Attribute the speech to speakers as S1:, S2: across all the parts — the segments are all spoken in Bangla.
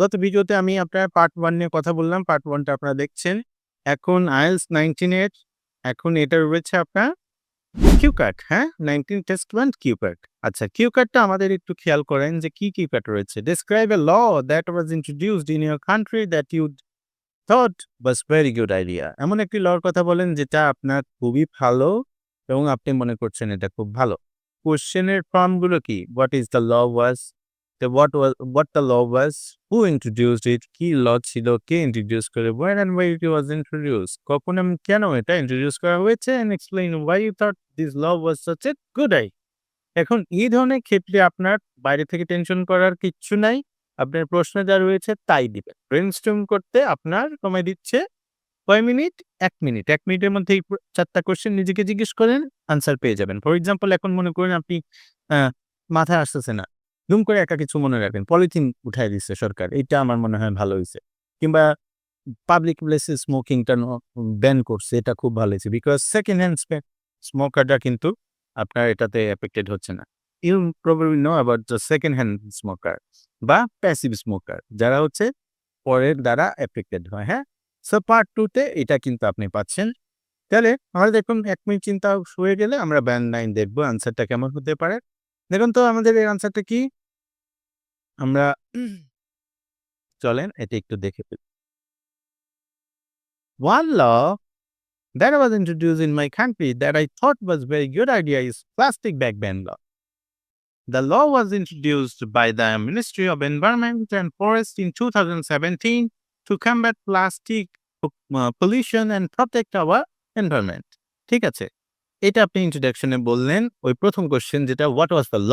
S1: গত ভিডিওতে আমি আপনার পার্ট ওয়ান নিয়ে কথা বললাম। পার্ট 1 টা আপনারা দেখছেন। এখন IELTS 19 এর এখন এটা রয়েছে আপনার কিউকাট, হ্যাঁ? 19 টেস্ট 1 কিউকাট। আচ্ছা কিউকাটটা আমাদের একটু খেয়াল করেন যে কি কিউকাট রয়েছে। Describe A law that was introduced in your country that you thought was very good idea. এমন একটি লর কথা বলেন যেটা আপনার খুবই ভালো এবং আপনি মনে করছেন এটা খুব ভালো। কোয়েশ্চেনের ফর্মগুলো কি? What is the law was? The what was what the law was? Who introduced it? কি ল ছিল? কে ইন্ট্রোডিউস করে? When and why it was introduced? কখন এবং কেন এটা ইন্ট্রোডিউস করা হয়েছে? And explain why you thought this law was such a good idea. এখন এই ধরনের ক্ষেত্রে আপনার বাইরে থেকে টেনশন করার কিচ্ছু নাই। আপনার প্রশ্ন যা রয়েছে তাই দিবেন। ব্রেইনস্টর্ম করতে আপনার সময় দিচ্ছে কয় মিনিট? ১ মিনিট। ১ মিনিটের মধ্যে এই প ৪ টা কোয়েশ্চেন নিজেকে জিজ্ঞেস করেন, আনসার পেয়ে যাবেন। ফর এক্সাম্পল এখন মনে করেন আপনি মাথায় আসতেছে না। দুম করে একা কিছু মনে রাখবেন। পলিথিন উঠাই দিচ্ছে সরকার। এটা আমার মনে হয় ভালো হইছে। কিংবা পাবলিক প্লেসে স্মোকিংটা ব্যান করছে। এটা খুব ভালো হইছে। বিকজ সেকেন্ড হ্যান্ড স্পে স্মোকাররা কিন্তু আপনার এটাতে এফেক্টেড হচ্ছে না। You probably know about the second hand smoker বা প্যাসিভ স্মোকার যারা হচ্ছে পরের দ্বারা এফেক্টেড হয়, হ্যাঁ? সো পার্ট 2 তে এটা কিন্তু আপনি পাচ্ছেন। তাহলে আমরা দেখুন এক মিনিট চিন্তা হয়ে গেলে আমরা ব্যান 9 দেখব আনসারটা কেমন হতে পারে। দেখুন তো আমাদের এই আনসারটা কি? আমরা চলেন এটা একটু দেখে ফেলি। One law that was introduced in my country that I thought was very good idea is plastic bag ban law. The law was introduced by the Ministry of Environment and Forest in 2017 to combat plastic uh, pollution and protect our environment. ঠিক আছে? এটা আপনি ইন্ট্রোডাকশন বললেন ওই প্রথম কোয়েশ্চেন যেটা হোয়াট ওয়াজ দ্য ল?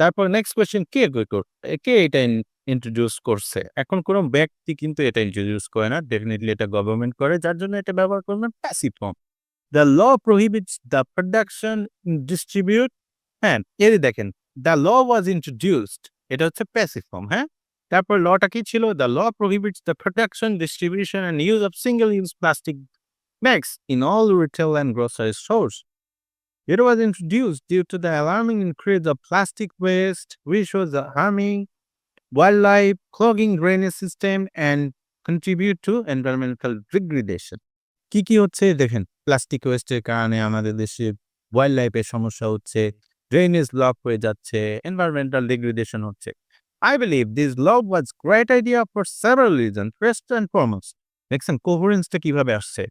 S1: তারপর নেক্সট কোয়েশ্চেন কে কে এটা ইন্ট্রোডিউস করছে? এখন কোন ব্যক্তি কিন্তু এটা ইন্ট্রোডিউস করে না। ডেফিনিটলি এটা গভর্নমেন্ট করে। যার জন্য এটা ব্যবহার করবেন passive form. The law prohibits the production, distribute হ্যাঁ, এই দেখেন দ্য ল ওয়াজ ইন্ট্রোডিউসড এটা হচ্ছে প্যাসিভ ফর্ম, হ্যাঁ? তারপর লটা কি ছিল? The law prohibits the production, distribution and use of single use plastic bags in all retail and grocery stores. It was introduced due to the alarming increase of plastic waste, which was harming wildlife, clogging drainage system, and contribute to environmental degradation. কি, কি হচ্ছে দেখেন প্লাস্টিক ওয়েস্টের কারণে আমাদের দেশে ওয়াইল্ড লাইফের সমস্যা হচ্ছে, ড্রেনেজ ব্লক হয়ে যাচ্ছে, environmental degradation হচ্ছে। I believe this law was great idea for several reasons. First and foremost, দেখছেন কোহেরেন্সটা কিভাবে আসছে?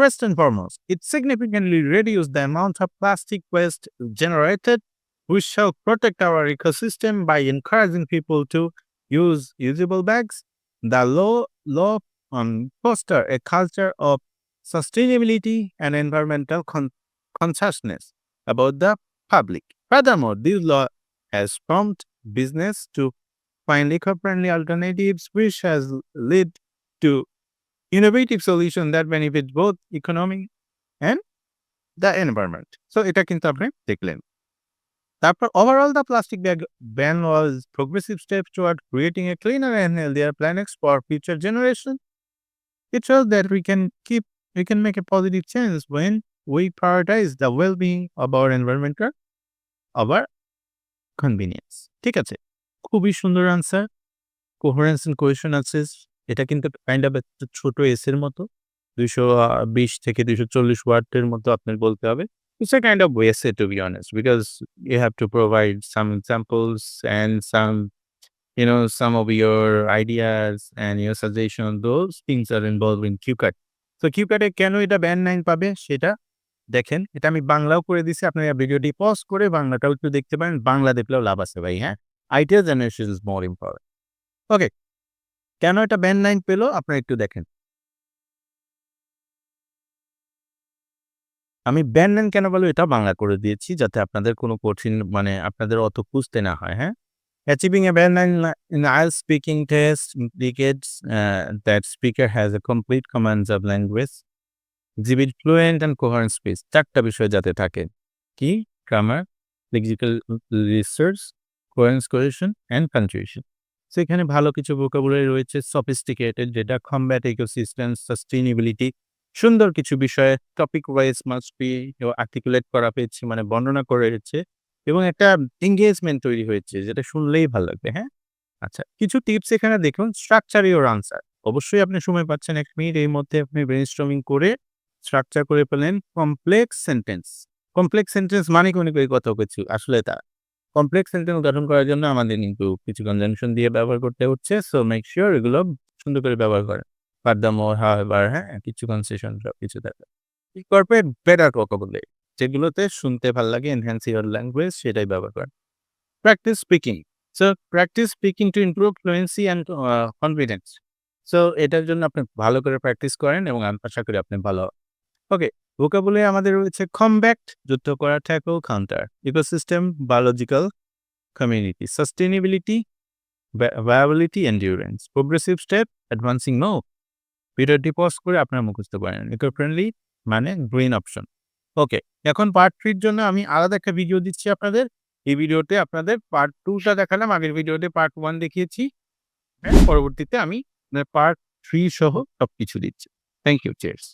S1: First and foremost, it significantly reduced the amount of plastic waste generated, which shall protect our ecosystem by encouraging people to use usable bags. The law, law um, foster a culture of sustainability and environmental con- consciousness about the public. Furthermore, this law has prompted business to find eco-friendly alternatives, which has led to innovative solution that benefit both economy and the environment. So এটা কিন্তু আপনি দেখলেন। তারপর overall the plastic bag ban was progressive steps toward creating a cleaner and healthier planet for future generation. It shows that we can keep we can make a positive change when we prioritize the well-being of our environment our convenience. ঠিক আছে? খুবই সুন্দর আনসার। কোহেরেন্স এন্ড কোহেশন আছে এটা কিন্তু কাইন্ড অফ একটা ছোট এসের মতো। দুইশো বিশ থেকে দুইশো চল্লিশ ওয়ার্ডের মতো আপনার বলতে হবে। It's a kind of as to be honest because you have to provide some examples and some you know some of your ideas and your suggestion those things are involve in কিউকাট তো কিউকাটে কেন এটা ব্যান্ড নাইন পাবে সেটা দেখেন। এটা আমি বাংলাও করে দিছি আপনারা ভিডিওটি পজ করে বাংলাটাও একটু দেখতে পারেন। বাংলা দেখলেও লাভ আছে ভাই হ্যাঁ? Ideas generation is more important okay কেন এটা ব্যান্ড লাইন পেল? আপনারা একটু দেখেন। আমি ব্যান্ড লাইন কেন বলব এটা বাংলা করে দিয়েছি যাতে আপনাদের কোনো কঠিন মানে আপনাদের অত খুঁজতে না হয় হ্যাঁ? Achieving a band nine in আইল speaking test dictates that speaker has a complete command of language জিবিট fluent and coherent speech চারটা বিষয় যাতে থাকে। কি? Grammar lexical resource coherence cohesion and conjunction so এখানে ভালো কিছু vocabulary রয়েছে sophisticated যেটা combat ecosystem, sustainability সুন্দর কিছু বিষয়ে topic wise must be articulate করা পেয়েছে মানে বর্ণনা করে হয়েছে এবং একটা এঙ্গেজমেন্ট তৈরি হয়েছে যেটা শুনলেই ভালো লাগবে, হ্যাঁ? আচ্ছা কিছু টিপস এখানে দেখুন স্ট্রাকচার ইউর আনসার অবশ্যই আপনি সময় পাচ্ছেন এক মিনিট এর মধ্যে আপনি ব্রেনস্টর্মিং করে স্ট্রাকচার করে পেলেন কমপ্লেক্স সেন্টেন্স কমপ্লেক্স সেন্টেন্স মানে কোনো কত কিছু আসলে তা কমপ্লেক্স সেন্টেন্স গঠন করার জন্য আমাদের কিন্তু কিছু কনজাংশন দিয়ে ব্যবহার করতে হচ্ছে। সো মেক শিওর এগুলো সুন্দর করে ব্যবহার করেন। বাট দ্য মোর হ্যাঁ কিছু কনসেশন সব কিছু থাকে কর্পোরেট বেটার বলে যেগুলোতে শুনতে ভালো লাগে এনহ্যান্স ইউর ল্যাঙ্গুয়েজ সেটাই ব্যবহার করেন। Practice speaking so practice speaking to improve fluency and confidence so এটার জন্য আপনি ভালো করে প্র্যাকটিস করেন এবং আশা করি আপনি ভালো ওকে ভোকাবুলারি আমাদের রয়েছে কমব্যাক্ট যুদ্ধ করা tackle counter ecosystem biological community sustainability viability endurance progressive step advancing no ভিডিওটি পজ করে আপনার মুখস্থ করেন ইকো ফ্রেন্ডলি মানে গ্রিন অপশন ওকে এখন পার্ট থ্রির জন্য আমি আলাদা একটা ভিডিও দিচ্ছি আপনাদের। এই ভিডিওতে আপনাদের পার্ট টুটা দেখালাম, আগের ভিডিওতে পার্ট ওয়ান দেখিয়েছি। পরবর্তীতে আমি পার্ট থ্রি সহ সব কিছু দিচ্ছি। Thank you chairs